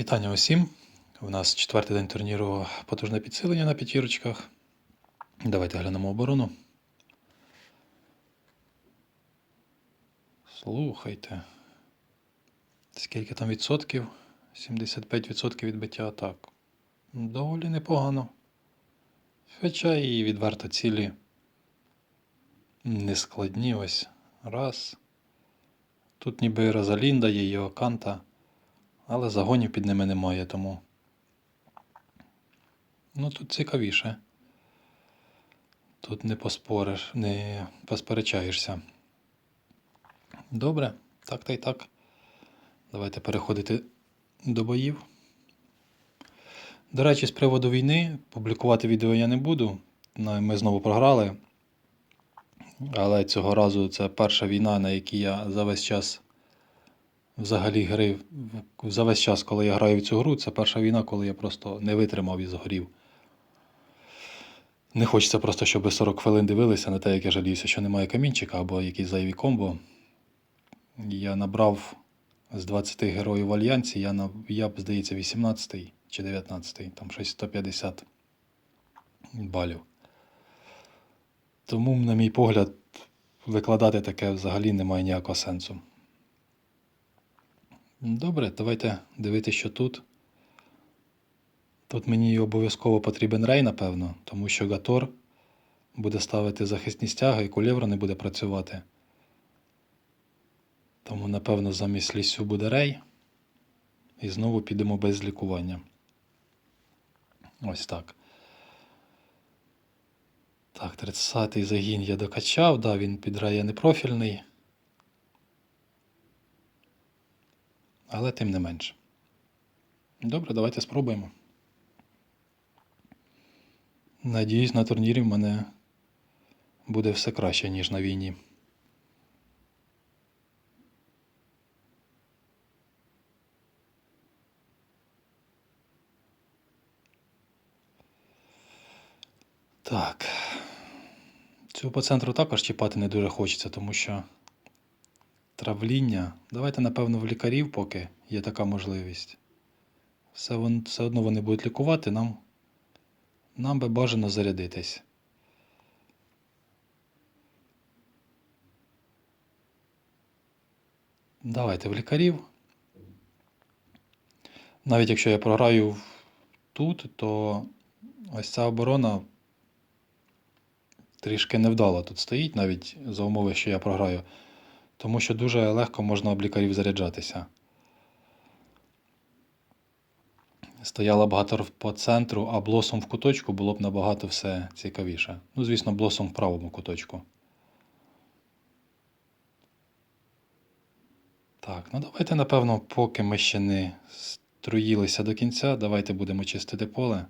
Вітання усім. У нас четвертий день турніру потужне підсилення на п'ятірочках. Давайте глянемо оборону. Слухайте. Скільки там відсотків? 75% відбиття атак. Доволі непогано. Хоча і відверто цілі не складні ось. Раз. Тут ніби Розалінда є, і Оканта. Але загонів під ними немає, тому. Ну тут цікавіше. Тут не поспориш, не посперечаєшся. Добре, так та й так. Давайте переходити до боїв. До речі, з приводу війни публікувати відео я не буду. Ну, Ми знову програли. Але цього разу це перша війна, на якій я за весь час взагалі гри. За весь час, коли я граю в цю гру, це перша війна, коли я просто не витримав і згорів. Не хочеться просто, щоб 40 хвилин дивилися на те, як я жаліюся, що немає камінчика або якісь зайві комбо. Я набрав з 20 героїв в Альянсі, я, на, я здається, 18 чи 19, там щось 150 балів. Тому, на мій погляд, викладати таке взагалі немає ніякого сенсу. Добре, давайте дивитися, що тут. Тут мені обов'язково потрібен рей, напевно, тому що Гатор буде ставити захисні стяги і кулєвра не буде працювати. Тому, напевно, замість лісю буде рей. І знову підемо без лікування. Ось так. Так, 30-й загін я докачав, да, він під рея непрофільний. Але тим не менше. Добре, давайте спробуємо. Надіюсь, на турнірі в мене буде все краще, ніж на війні. Так. Цю по центру також чіпати не дуже хочеться, тому що травління. Давайте, напевно, в лікарів, поки є така можливість. Все, одно вони будуть лікувати, нам, нам би бажано зарядитись. Давайте в лікарів. Навіть якщо я програю тут, то ось ця оборона трішки невдало тут стоїть, навіть за умови, що я програю. Тому що дуже легко можна об лікарів заряджатися. Стояла багато по центру, а блосом в куточку було б набагато все цікавіше. Ну, звісно, блосом в правому куточку. Так, ну давайте, напевно, поки ми ще не струїлися до кінця, давайте будемо чистити поле.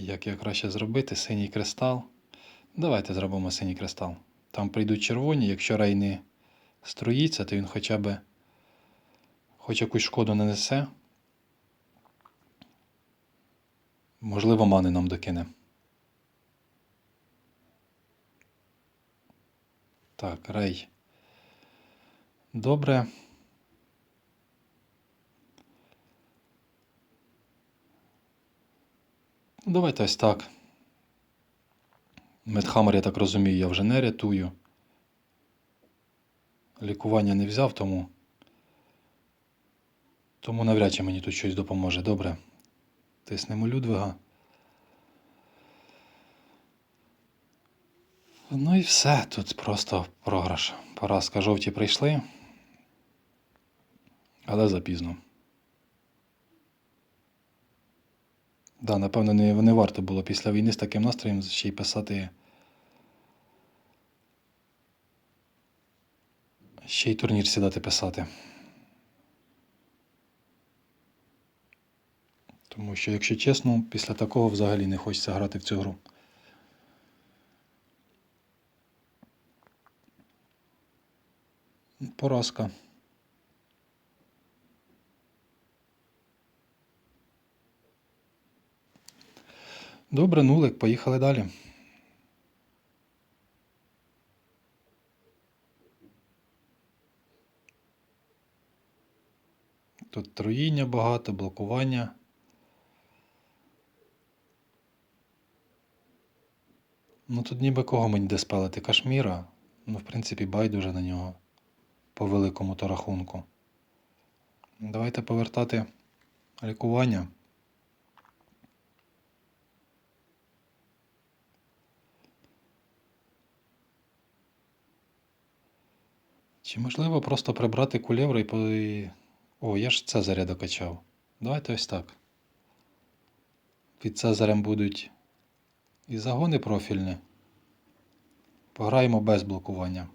Як його краще зробити? Синій кристал. Давайте зробимо синій кристал. Там прийдуть червоні, якщо рей не струїться, то він хоча б хоч якусь шкоду не несе. Можливо, мани нам докине. Так, рей. Добре. Давайте ось так. Медхаммер, я так розумію, я вже не рятую. Лікування не взяв, тому. Тому навряд чи мені тут щось допоможе. Добре. Тиснемо Людвига. Ну і все. Тут просто програш. Поразка жовті прийшли. Але запізно. Да, напевно, не, не варто було після війни з таким настроєм ще й писати. Ще й турнір сідати писати. Тому що, якщо чесно, після такого взагалі не хочеться грати в цю гру. Поразка. Добре, нулик, поїхали далі. Тут троїння багато, блокування. Ну тут ніби кого мені де спалити кашміра. Ну, в принципі, байдуже на нього по великому то рахунку. Давайте повертати лікування. Чи можливо просто прибрати кулєвру і по. О, я ж Цезаря докачав. Давайте ось так. Під Цезарем будуть і загони профільні. Пограємо без блокування.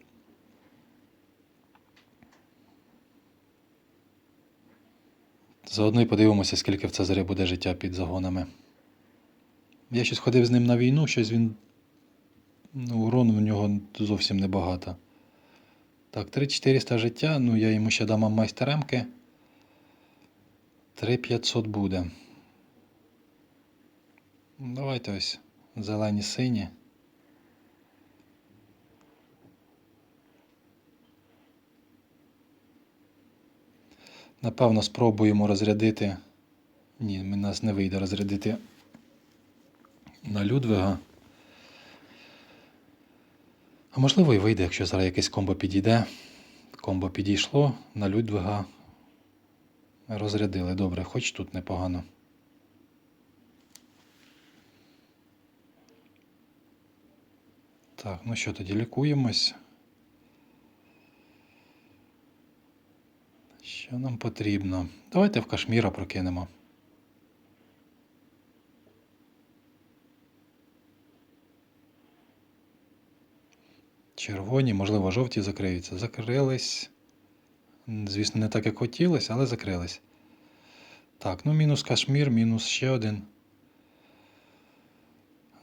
Заодно і подивимося, скільки в Цезаря буде життя під загонами. Я щось ходив з ним на війну, щось він. Ну, урон у нього зовсім небагато. Так, 3400 життя, ну я йому ще дам майстеремки. 3500 буде. Давайте ось зелені сині. Напевно, спробуємо розрядити. Ні, нас не вийде розрядити на Людвига. А можливо і вийде, якщо зараз якесь комбо підійде. Комбо підійшло, на Людвига розрядили. Добре, хоч тут непогано. Так, ну що тоді лікуємось. Що нам потрібно? Давайте в Кашміра прокинемо. Червоні, можливо, жовті закриються. Закрились. Звісно, не так, як хотілося, але закрились. Так, ну мінус Кашмір, мінус ще один.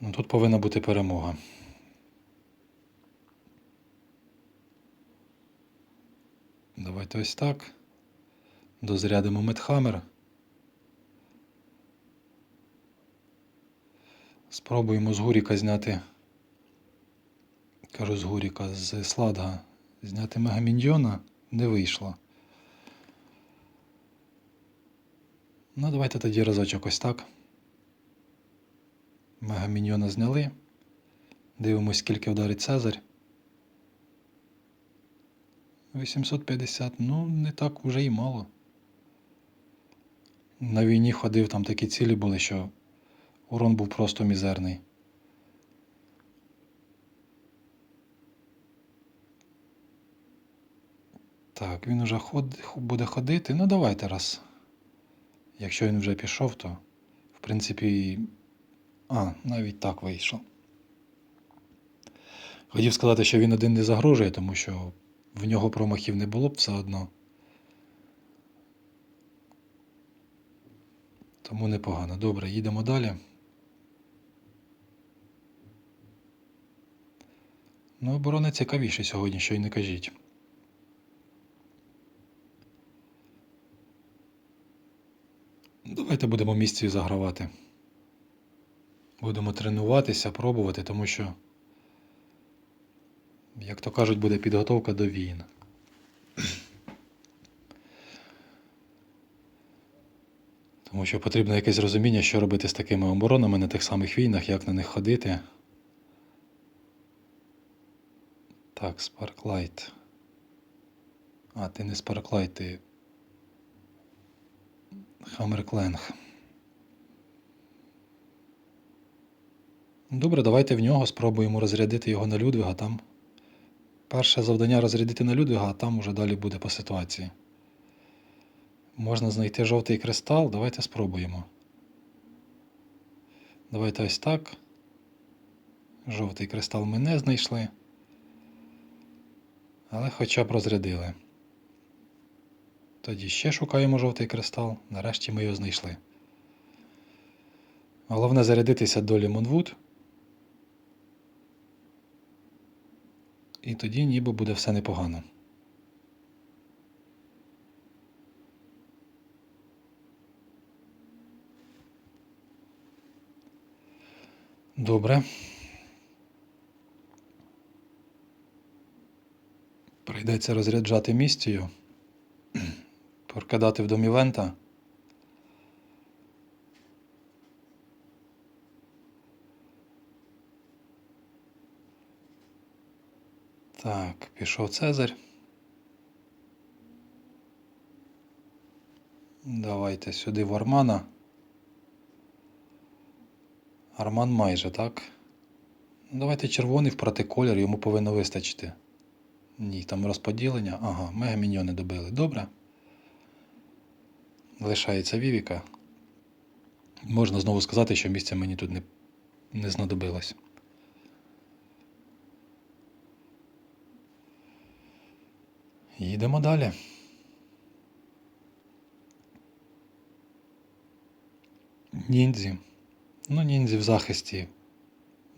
Ну, тут повинна бути перемога. Давайте ось так. Дозарядимо Медхаммер. Спробуємо з Гуріка зняти. Кажу з Гуріка, з Сладга зняти Мегаміньйона. Не вийшло. Ну, давайте тоді разочок ось так. Мегаміньйона зняли. Дивимось, скільки вдарить Цезарь. 850, ну не так уже і мало. На війні ходив, там такі цілі були, що урон був просто мізерний. Так, він уже ход... буде ходити. Ну давайте раз. Якщо він вже пішов, то в принципі. А, навіть так вийшло. Хотів сказати, що він один не загрожує, тому що в нього промахів не було б все одно. Тому непогано. Добре, їдемо далі. Ну, оборона цікавіше сьогодні, що й не кажіть. Давайте будемо місці загравати. Будемо тренуватися, пробувати, тому що, як то кажуть, буде підготовка до війн. Тому що потрібно якесь розуміння, що робити з такими оборонами на тих самих війнах, як на них ходити. Так, Sparklight. А, ти не Sparklight, ти Хаммеркленг. Добре, давайте в нього спробуємо розрядити його на Людвига. Там перше завдання розрядити на Людвига, а там уже далі буде по ситуації. Можна знайти жовтий кристал, давайте спробуємо. Давайте ось так. Жовтий кристал ми не знайшли. Але хоча б розрядили. Тоді ще шукаємо жовтий кристал. Нарешті ми його знайшли. Головне зарядитися до Лімонвуд. І тоді ніби буде все непогано. Добре. Прийдеться розряджати місцею. Прокидати в домі Вента. Так, пішов Цезарь. Давайте сюди в Армана. Арман майже, так? Давайте червоний впрати колір, йому повинно вистачити. Ні, там розподілення. Ага, мегаміньйони добили. Добре. Лишається Вівіка. Можна знову сказати, що місця мені тут не, не знадобилось. Їдемо далі. Ніндзі. Ну, ніндзі в захисті.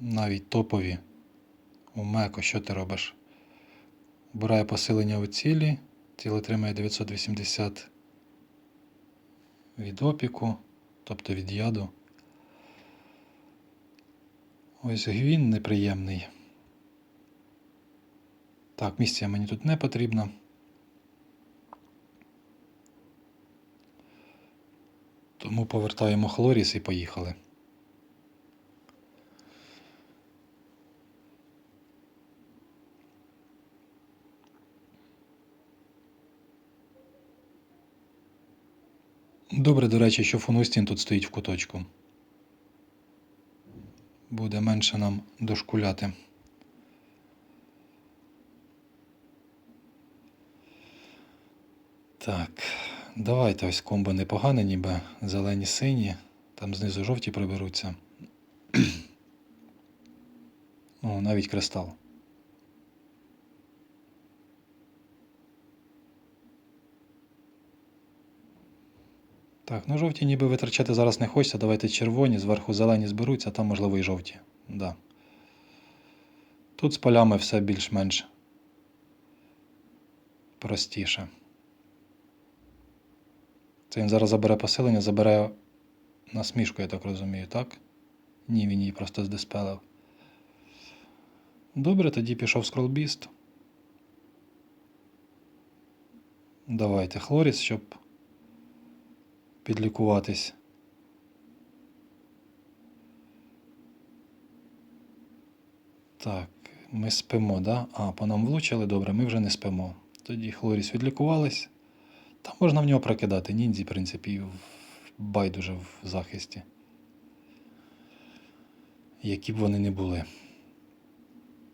Навіть топові. У Меко, що ти робиш? Обирає посилення у цілі. Тіло отримає 980 від опіку, тобто від яду. Ось гвін неприємний. Так, місця мені тут не потрібно. Тому повертаємо хлоріс і поїхали. Добре, до речі, що Фунустін тут стоїть в куточку. Буде менше нам дошкуляти. Так, давайте ось комбо непогане, ніби зелені сині, там знизу жовті приберуться. О, навіть кристал. Так, ну жовті ніби витрачати зараз не хочеться. Давайте червоні, зверху зелені зберуться, а там можливо і жовті. Да. Тут з полями все більш-менш простіше. Це він зараз забере посилення, забере насмішку, я так розумію, так? Ні, він її просто здиспелив. Добре, тоді пішов скролбіст. Давайте хлоріс, щоб підлікуватись. Так, ми спимо, да? А, по нам влучили, добре, ми вже не спимо. Тоді хлоріс відлікувались. Та можна в нього прокидати. Ніндзі, в принципі, байдуже в захисті. Які б вони не були.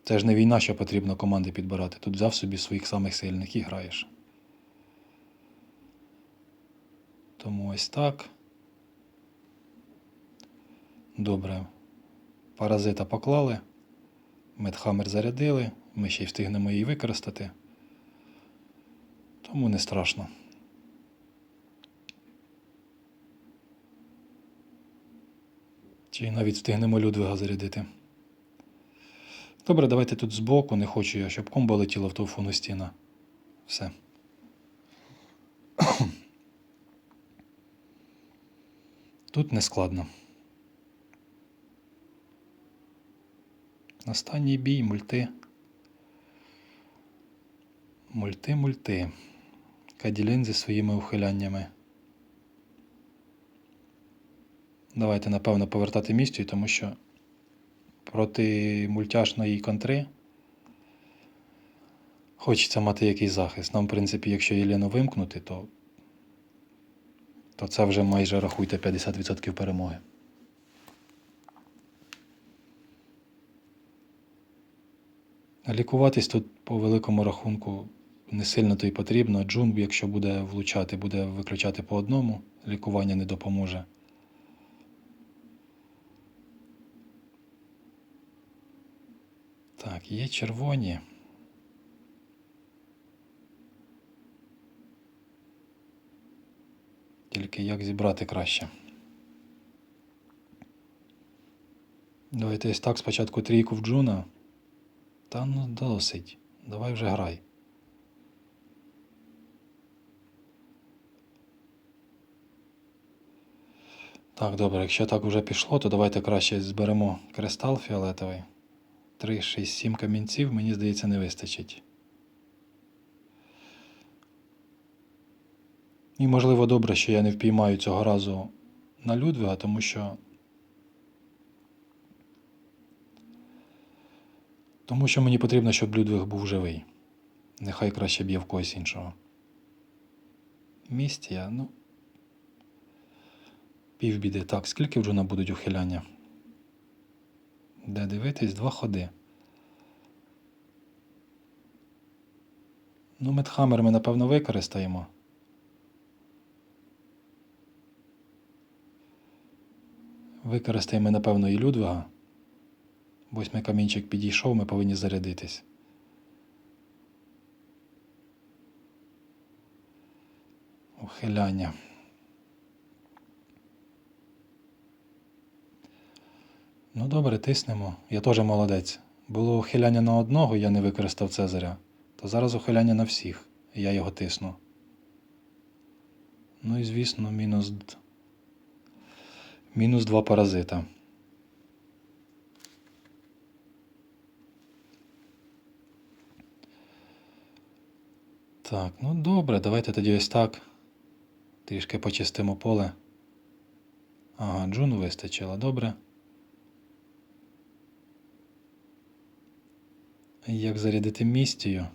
Це ж не війна, що потрібно команди підбирати. Тут взяв собі своїх самих сильних і граєш. Тому ось так. Добре. Паразита поклали. Медхаммер зарядили. Ми ще й встигнемо її використати. Тому не страшно. Чи навіть встигнемо Людвига зарядити. Добре, давайте тут збоку. Не хочу я, щоб комбо летіло в ту фунустіна. Все. Тут не складно. Останній бій, мульти. Мульти, мульти. Каділін зі своїми ухиляннями. Давайте, напевно, повертати місцю, тому що проти мультяшної контри хочеться мати якийсь захист. Нам, в принципі, якщо Єлену вимкнути, то, то це вже майже рахуйте 50% перемоги. Лікуватись тут по великому рахунку не сильно то й потрібно. Джун, якщо буде влучати, буде виключати по одному, лікування не допоможе. Так, є червоні. Тільки як зібрати краще. Давайте ось так спочатку трійку в Джуна. Та ну досить. Давай вже грай. Так, добре, якщо так вже пішло, то давайте краще зберемо кристал фіолетовий. 3, 6, 7 камінців, мені здається, не вистачить. І, можливо, добре, що я не впіймаю цього разу на Людвига, тому що. Тому що мені потрібно, щоб Людвиг був живий. Нехай краще б'є в когось іншого. Містія, ну. Півбіди. Так, скільки в Джуна будуть ухиляння? Де дивитись? Два ходи. Ну, Медхаммер ми, напевно, використаємо. Використаємо, напевно, і Людвига. Восьмий камінчик підійшов, ми повинні зарядитись. Ухиляння. Ну добре, тиснемо. Я теж молодець. Було ухиляння на одного, я не використав Цезаря. То зараз ухиляння на всіх. і Я його тисну. Ну і звісно, мінус. Мінус два паразита. Так, ну добре, давайте тоді ось так. Трішки почистимо поле. Ага, джуну вистачило, добре. Як зарядити містію?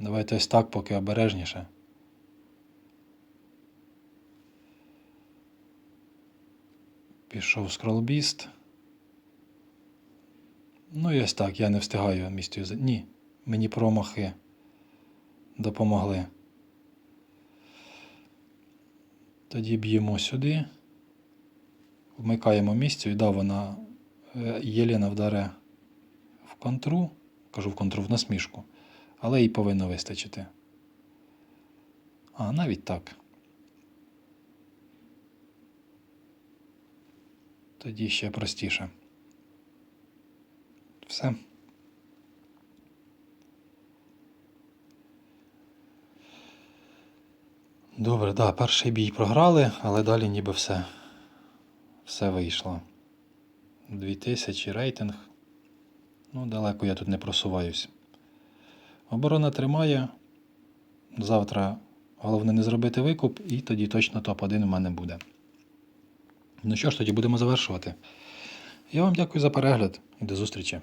Давайте ось так, поки обережніше. Пішов скролбіст. Ну і ось так, я не встигаю містію. Ні, мені промахи допомогли. Тоді б'ємо сюди, вмикаємо місцю, да, вона е, Єлена вдаре в контру, кажу в контру в насмішку, але їй повинно вистачити. А, навіть так. Тоді ще простіше. Все. Добре, да, перший бій програли, але далі ніби все, все вийшло. 2000 рейтинг. Ну, далеко я тут не просуваюсь. Оборона тримає. Завтра головне не зробити викуп, і тоді точно топ-1 у мене буде. Ну що ж, тоді будемо завершувати. Я вам дякую за перегляд і до зустрічі.